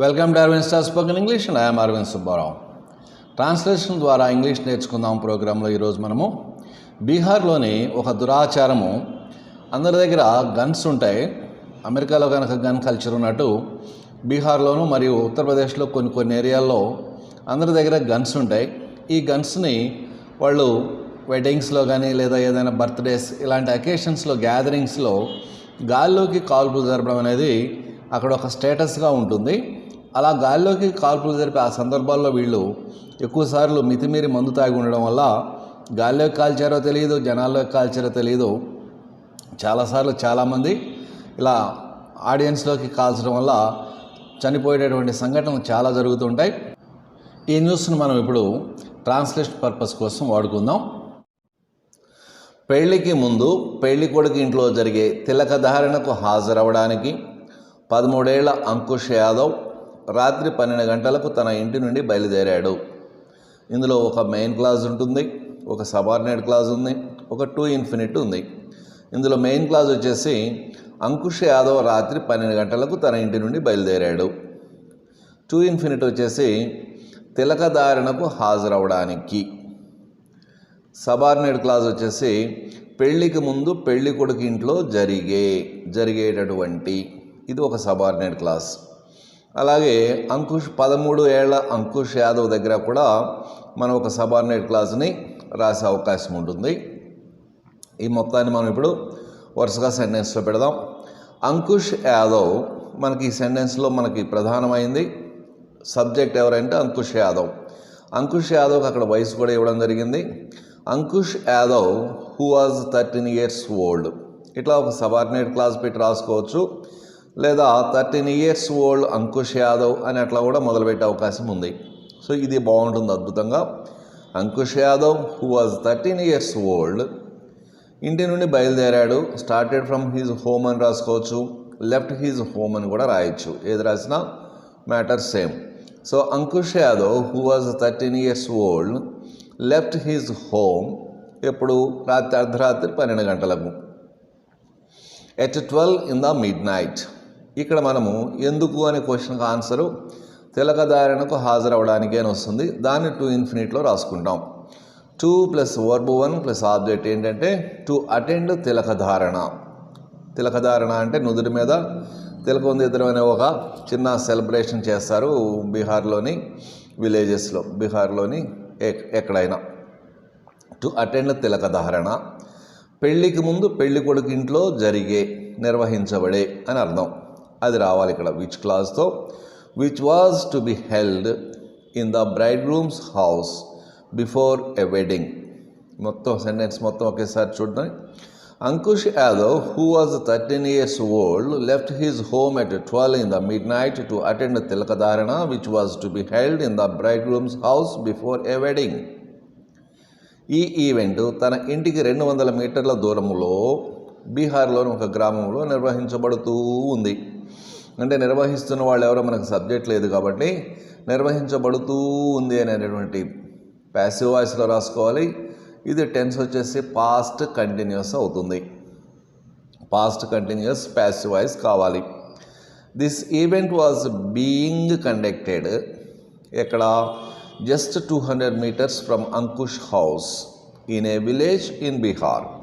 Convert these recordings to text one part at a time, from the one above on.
Welcome to Aravind star spoken English and I'm Aravind Subbarao translation ద్వారా English నేర్చుకుందాం ప్రోగ్రాంలో ఈరోజు మనము. బీహార్లోని ఒక దురాచారము. అందరి దగ్గర గన్స్ ఉంటాయి. అమెరికాలో కనుక గన్ కల్చర్ ఉన్నట్టు బీహార్లోను మరియు ఉత్తరప్రదేశ్లో కొన్ని కొన్ని ఏరియాల్లో అందరి దగ్గర గన్స్ ఉంటాయి. ఈ గన్స్ని వాళ్ళు వెడ్డింగ్స్లో కానీ లేదా ఏదైనా బర్త్డేస్ ఇలాంటి అకేషన్స్లో గ్యాదరింగ్స్లో గాల్లోకి కాల్పులు జరపడం అనేది అక్కడ ఒక స్టేటస్గా ఉంటుంది. అలా గాల్లోకి కాల్పులు జరిపే ఆ సందర్భాల్లో వీళ్ళు ఎక్కువసార్లు మితిమీరి మందు తాగి ఉండడం వల్ల గాల్లోకి కాల్చారో తెలియదు జనాల్లోకి కాల్చారో తెలియదు చాలాసార్లు చాలామంది ఇలా ఆడియన్స్లోకి కాల్చడం వల్ల చనిపోయేటటువంటి సంఘటనలు చాలా జరుగుతుంటాయి ఈ న్యూస్ను మనం ఇప్పుడు ట్రాన్స్లేషన్ పర్పస్ కోసం వాడుకుందాం. పెళ్ళికి ముందు పెళ్ళి కొడుకు ఇంట్లో జరిగే తిలక ధారణకు హాజరవడానికి పదమూడేళ్ళ అంకుష్ యాదవ్ రాత్రి పన్నెండు గంటలకు తన ఇంటి నుండి బయలుదేరాడు. ఇందులో ఒక మెయిన్ క్లాజ్ ఉంటుంది ఒక సబార్డినేట్ క్లాజ్ ఉంది ఒక టూ ఇన్ఫినిట్ ఉంది. ఇందులో మెయిన్ క్లాజ్ వచ్చేసి అంకుష్ యాదవ్ రాత్రి పన్నెండు గంటలకు తన ఇంటి నుండి బయలుదేరాడు. టూ ఇన్ఫినిట్ వచ్చేసి తిలకధారణకు హాజరవడానికి. సబార్డినేట్ క్లాజ్ వచ్చేసి పెళ్ళికి ముందు పెళ్ళి కొడుకు ఇంట్లో జరిగే జరిగేటటువంటి ఇది ఒక సబార్డినేట్ క్లాస్ అలాగే అంకుష్ పదమూడు ఏళ్ళ అంకుష్ యాదవ్ దగ్గర కూడా మనం ఒక సబార్డినేట్ క్లాస్ని రాసే అవకాశం ఉంటుంది. ఈ మొత్తాన్ని మనం ఇప్పుడు వరుసగా సెంటెన్స్లో పెడదాం. అంకుష్ యాదవ్ మనకి ఈ సెంటెన్స్లో మనకి ప్రధానమైంది సబ్జెక్ట్ ఎవరంటే అంకుష్ యాదవ్. అంకుష్ యాదవ్కి అక్కడ వయసు కూడా ఇవ్వడం జరిగింది. Ankush Yadav who was thirteen years old ఇట్లా ఒక సబార్డినేట్ క్లాస్ పెట్టి రాసుకోవచ్చు. లేదా thirteen years old Ankush Yadav అని అట్లా కూడా మొదలుపెట్టే అవకాశం ఉంది. సో ఇది బాగుంటుంది అద్భుతంగా. Ankush Yadav who was thirteen years old ఇంటి నుండి బయలుదేరాడు. స్టార్టెడ్ ఫ్రమ్ హీజ్ హోమ్ అని రాసుకోవచ్చు. లెఫ్ట్ హీజ్ హోమ్ అని కూడా రాయొచ్చు. ఏది రాసినా matter same so Ankush Yadav who was thirteen years old left his home ఎప్పుడు? రాత్రి అర్ధరాత్రి పన్నెండు గంటలకు. At twelve in the midnight ఇక్కడ మనము ఎందుకు అనే క్వశ్చన్కి ఆన్సరు తిలకధారణకు హాజరవడానికి అని వస్తుంది. దాన్ని టూ ఇన్ఫినిట్లో రాసుకుంటాం. To plus verb one plus object ఏంటంటే టు అటెండ్ తిలకధారణ తిలకధారణ అంటే నుదుటి మీద. తిలకొందిద్దరం అనే ఒక చిన్న సెలబ్రేషన్ చేస్తారు బీహార్లోని విలేజెస్లో బీహార్లోని ఎక్కడైనా. టు అటెండ్ తిలకధారణ పెళ్ళికి ముందు పెళ్ళి కొడుకు ఇంట్లో జరిగే నిర్వహించబడే అని అర్థం. అది రావాలి ఇక్కడ. Which క్లాస్తో which was to be held in the bridegroom's house before a wedding మొత్తం సెంటెన్స్ మొత్తం ఒకేసారి చూడండి. Ankush Yadav who was thirteen years old left his home at twelve in the midnight to attend తిలకధారణ which was to be held in the bridegroom's house before a wedding ఈ event తన ఇంటికి రెండు వందల మీటర్ల దూరంలో బీహార్లోని ఒక గ్రామంలో నిర్వహించబడుతూ ఉంది. అంటే నిర్వహిస్తున్న వాళ్ళు ఎవరో మనకు సబ్జెక్ట్ లేదు కాబట్టి నిర్వహించబడుతూ ఉంది అనేటువంటి ప్యాసివ్ వాయిస్లో రాసుకోవాలి. ఇది టెన్స్ వచ్చేసి పాస్ట్ కంటిన్యూస్ అవుతుంది. పాస్ట్ కంటిన్యూస్ ప్యాసివ్ వాయిస్ కావాలి. This event was being conducted ఎక్కడ? Just two hundred metres from Ankush house in a village in Bihar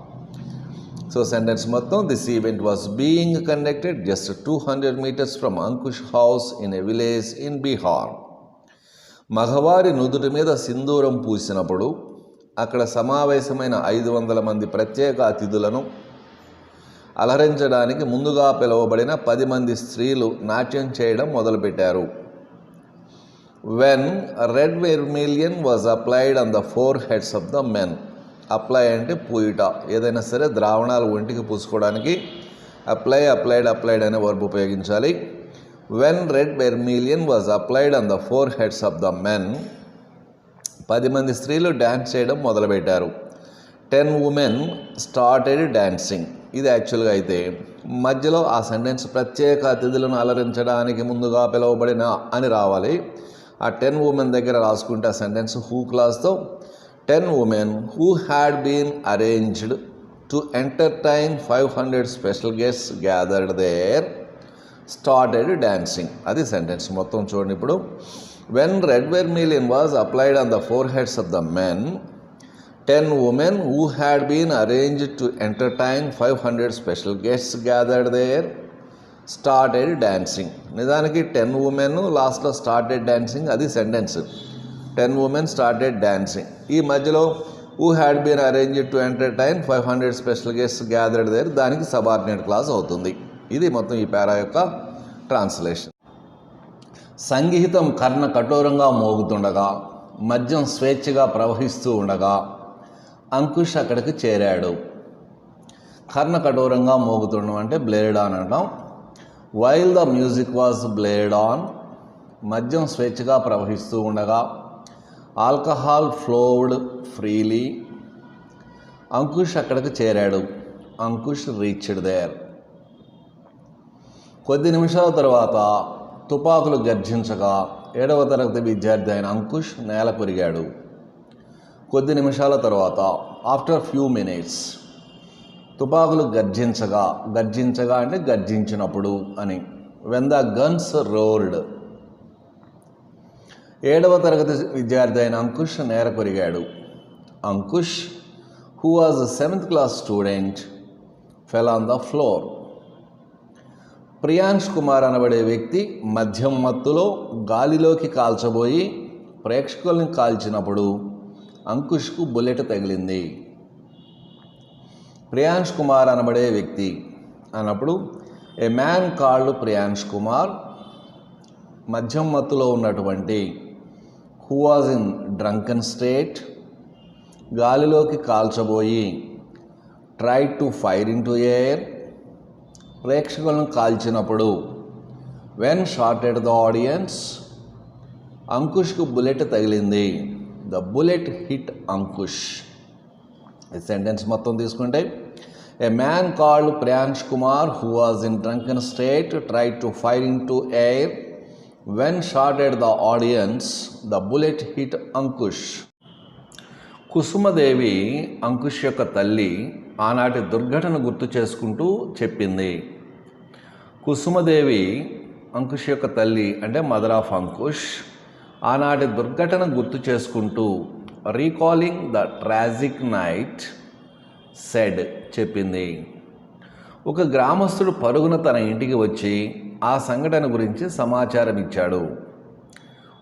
so sentence మొత్తం this event was being conducted just two hundred metres from Ankush house in a village in Bihar మగవారి నుదుటి మీద సింధూరం పూసినప్పుడు అక్కడ సమావేశమైన ఐదు వందల మంది ప్రత్యేక అతిథులను అలరించడానికి ముందుగా పిలువబడిన పది మంది స్త్రీలు నాట్యం చేయడం మొదలుపెట్టారు. When red vermilion was applied on the foreheads of the men apply అంటే పూయుట. ఏదైనా సరే ద్రావణాలు ఒంటికి పూసుకోవడానికి అప్లై అప్లైడ్ అప్లైడ్ అనే వర్బ్ ఉపయోగించాలి. When red vermilion was applied on the foreheads of the men పది మంది స్త్రీలు డ్యాన్స్ చేయడం మొదలుపెట్టారు. టెన్ ఉమెన్ స్టార్టెడ్ డ్యాన్సింగ్ ఇది యాక్చువల్గా అయితే మధ్యలో ఆ సెంటెన్స్ ప్రత్యేక అతిథులను అలరించడానికి ముందుగా పిలువబడిన అని రావాలి. ఆ టెన్ ఉమెన్ దగ్గర రాసుకుంటే ఆ sentence who క్లాస్తో ten women who had been arranged to entertain five hundred special guest gathered there started dancing అది సెంటెన్స్ మొత్తం చూడండి ఇప్పుడు. When red vermilion was applied on the foreheads of the men ten women who had been arranged to entertain five hundred special guests gathered there started dancing నిజానికి ten women లాస్ట్లో started dancing అది sentence ten women started dancing ఈ మధ్యలో who had been arrange to entertain five hundred special guest gathered there దానికి subordinate class అవుతుంది. ఇది మొత్తం ఈ పేరా యొక్క ట్రాన్స్లేషన్ సంగీతం కర్ణ కఠోరంగా మోగుతుండగా మద్యం స్వేచ్ఛగా ప్రవహిస్తూ ఉండగా అంకుష్ అక్కడికి చేరాడు. కర్ణ కఠోరంగా మోగుతుండడం అంటే బ్లేడ్ ఆన్ అనడం while the music was blared on మద్యం స్వేచ్ఛగా ప్రవహిస్తూ ఉండగా ఆల్కహాల్ ఫ్లోవ్డ్ ఫ్రీలీ. అంకుష్ అక్కడికి చేరాడు. Ankush reached there. కొద్ది నిమిషాల తర్వాత తుపాకులు గర్జించగా ఏడవ తరగతి విద్యార్థి అయిన అంకుష్ నేల కొరిగాడు. కొద్ది నిమిషాల తర్వాత ఆఫ్టర్ ఫ్యూ మినిట్స్ తుపాకులు గర్జించగా గర్జించగా అంటే గర్జించినప్పుడు అని. వెన్ ద గన్స్ రోల్డ్ ఏడవ తరగతి విద్యార్థి అయిన Ankush నేరకొరిగాడు Ankush who was seventh class student fell on the floor Priyansh Kumar అనబడే వ్యక్తి మద్యం మత్తులో గాలిలోకి కాల్చబోయి ప్రేక్షకుల్ని కాల్చినప్పుడు అంకుష్కు బుల్లెట్ తగిలింది. ప్రియాంష్ కుమార్ అనబడే వ్యక్తి అన్నప్పుడు a man called Priyansh Kumar? మద్యం మత్తులో ఉన్నటువంటి who was in drunken state గాలిలోకి కాల్చబోయి try to fire into air ప్రేక్షకులను కాల్చినప్పుడు when shot at the audience అంకుష్కు bullet తగిలింది. The bullet hit Ankush. ఈ సెంటెన్స్ మొత్తం తీసుకుంటే a man called Priyansh Kumar who was in drunken state try to fire into air when shot at the audience the bullet hit Ankush Kusumdevi Ankush యొక్క తల్లి ఆనాటి దుర్ఘటన గుర్తు చేసుకుంటూ చెప్పింది. కుసుమదేవి అంకుష్ యొక్క తల్లి అంటే మదర్ ఆఫ్ అంకుష్ ఆనాటి దుర్ఘటన గుర్తు చేసుకుంటూ recalling the tragic night said చెప్పింది. ఒక గ్రామస్తుడు పరుగున తన ఇంటికి వచ్చి ఆ సంఘటన గురించి సమాచారం ఇచ్చాడు.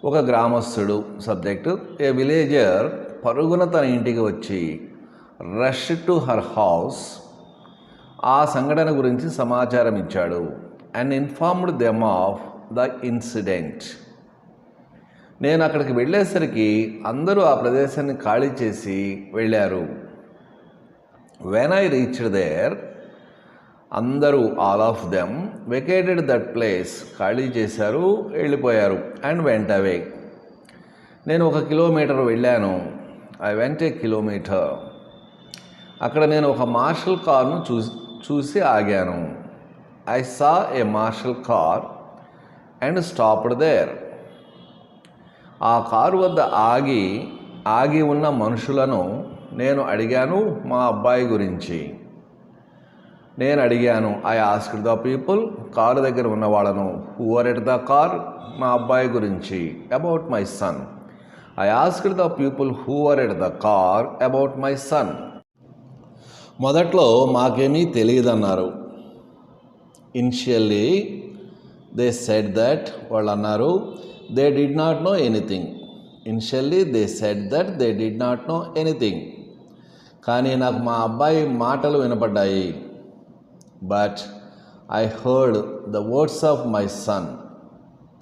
ఒక గ్రామస్తుడు సబ్జెక్టు ఏ విలేజర్ పరుగున తన ఇంటికి వచ్చి రష్ టు హర్ హౌస్ ఆ సంఘటన గురించి సమాచారం ఇచ్చాడు and informed them of the incident నేను అక్కడికి వెళ్ళేసరికి అందరూ ఆ ప్రదేశాన్ని ఖాళీ చేసి వెళ్ళారు. వెన్ ఐ రీచ్డ్ దేర్ అందరూ all of them vacated that place ఖాళీ చేశారు వెళ్ళిపోయారు అండ్ వెంట అవే నేను ఒక కిలోమీటర్ వెళ్ళాను. ఐ వెంట ఏ కిలోమీటర్ అక్కడ నేను ఒక మార్షల్ కార్ను చూసి చూసి ఆగాను. I saw a marshal car and stopped there ఆ కారు వద్ద ఆగి ఆగి ఉన్న మనుషులను నేను అడిగాను మా అబ్బాయి గురించి. నేను అడిగాను I ask the people car దగ్గర ఉన్న వాళ్ళను హూఆర్ ఎట్ ద కార్ మా అబ్బాయి గురించి about my son I ask the people who are at the car about my son మొదట్లో మాకేమీ తెలియదన్నారు. ఇనిషియల్లీ దే సెడ్ దట్ వాళ్ళు అన్నారు they did not know anything initially they said that they did not know anything కానీ నాకు మా అబ్బాయి మాటలు వినపడ్డాయి. But I heard the words of my son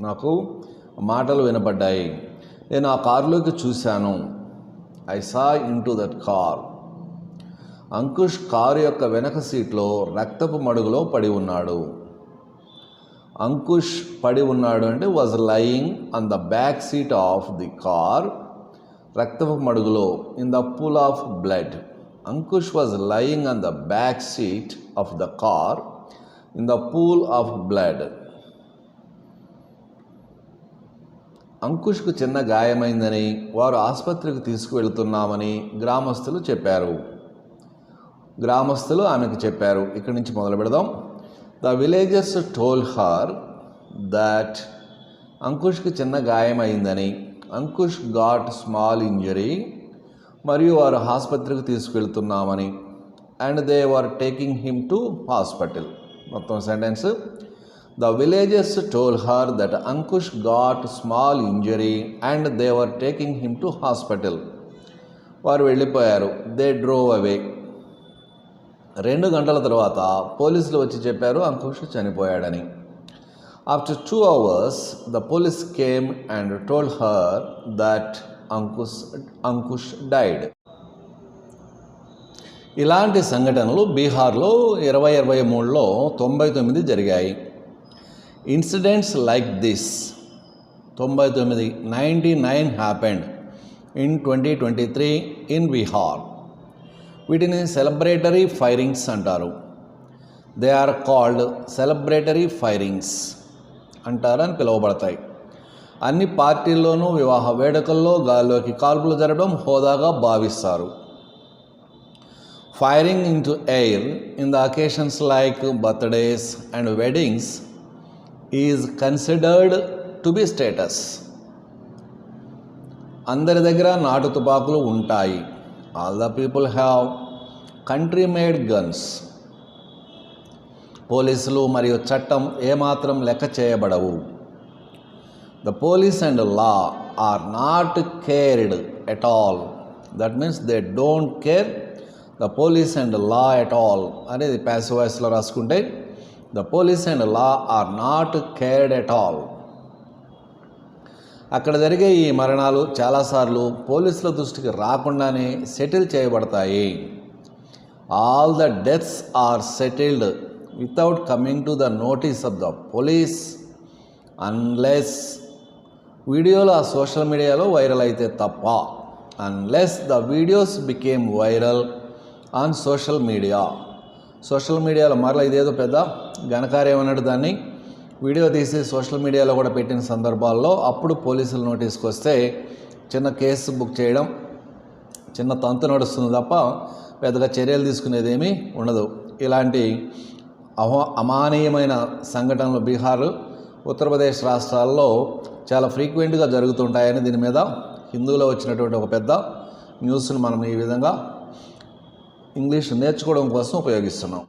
నాకు మాటలు వినపడ్డాయి నేను ఆ కారులోకి చూశాను. I saw into that car Ankush car యొక్క వెనక సీట్లో రక్తపు మడుగులో పడి ఉన్నాడు. అంకుష్ పడి ఉన్నాడు అంటే was lying on the back seat of the car రక్తపు మడుగులో in the pool of blood Ankush was lying on the back seat of the car in the pool of blood అంకుష్కు చిన్న గాయమైందని వారు ఆసుపత్రికి తీసుకువెళ్తున్నామని గ్రామస్తులు చెప్పారు. గ్రామస్తులు ఆమెకు చెప్పారు. ఇక్కడి నుంచి మొదలు పెడదాం. The villagers told her that అంకుష్కి చిన్న గాయమైందని. అంకుష్ గాట్ స్మాల్ ఇంజరీ మరియు వారు ఆసుపత్రికి తీసుకెళ్తున్నామని. And they were taking him to hospital మొత్తం sentence the villages told her that Ankush got small injury and they were taking him to hospital వారు వెళ్ళిపోయారు. They drove అవే రెండు గంటల తర్వాత పోలీసులు వచ్చి చెప్పారు అంకుష్ చనిపోయాడని. After two hours the police came and told her that Ankush Ankush died. ఇలాంటి సంఘటనలు బీహార్లో ఇరవై ఇరవై మూడులో తొంభై తొమ్మిది జరిగాయి. Incidents like this. తొంభై తొమ్మిది ninety nine happened in twenty twenty three in Bihar. వీటిని సెలబ్రేటరీ ఫైరింగ్స్ అంటారు. They are called celebratory firings అంటారని పిలువబడతాయి. అన్ని పార్టీల్లోనూ వివాహ వేడుకల్లో గాల్లోకి కాల్పులు జరగడం హోదాగా భావిస్తారు. Firing into air in the occasions like birthdays and weddings is considered to be status అందరి దగ్గర నాటు తుపాకులు ఉంటాయి. All the people have country made guns పోలీసులు మరియు చట్టం ఏమాత్రం లెక్క చేయబడవు. The police and law are not cared at all that means they don't care the police and law at all అనేది ప్యాసివ్ వాయిస్లో రాసుకుంటే the police and law are not cared at all అక్కడ జరిగే ఈ మరణాలు చాలాసార్లు పోలీసుల దృష్టికి రాకుండానే సెటిల్ చేయబడతాయి. All the deaths are settled without coming to the notice of the police unless వీడియోలు ఆ సోషల్ మీడియాలో వైరల్ అయితే తప్ప unless the videos became viral on social media social మీడియాలో మరలా ఇదేదో పెద్ద ఘనకార్యం అన్నట్టు దాన్ని వీడియో తీసి సోషల్ మీడియాలో కూడా పెట్టిన సందర్భాల్లో అప్పుడు పోలీసులు నోటీస్కి వస్తే చిన్న కేసు బుక్ చేయడం చిన్న తంతు నడుస్తుంది తప్ప పెద్దగా చర్యలు తీసుకునేదేమీ ఉండదు. ఇలాంటి అహో అమానీయమైన సంఘటనలు బీహార్ ఉత్తరప్రదేశ్ రాష్ట్రాల్లో చాలా ఫ్రీక్వెంట్గా జరుగుతుంటాయని దీని మీద హిందువులో వచ్చినటువంటి ఒక పెద్ద న్యూస్ను మనం ఈ విధంగా ఇంగ్లీష్ నేర్చుకోవడం కోసం ఉపయోగిస్తున్నాం.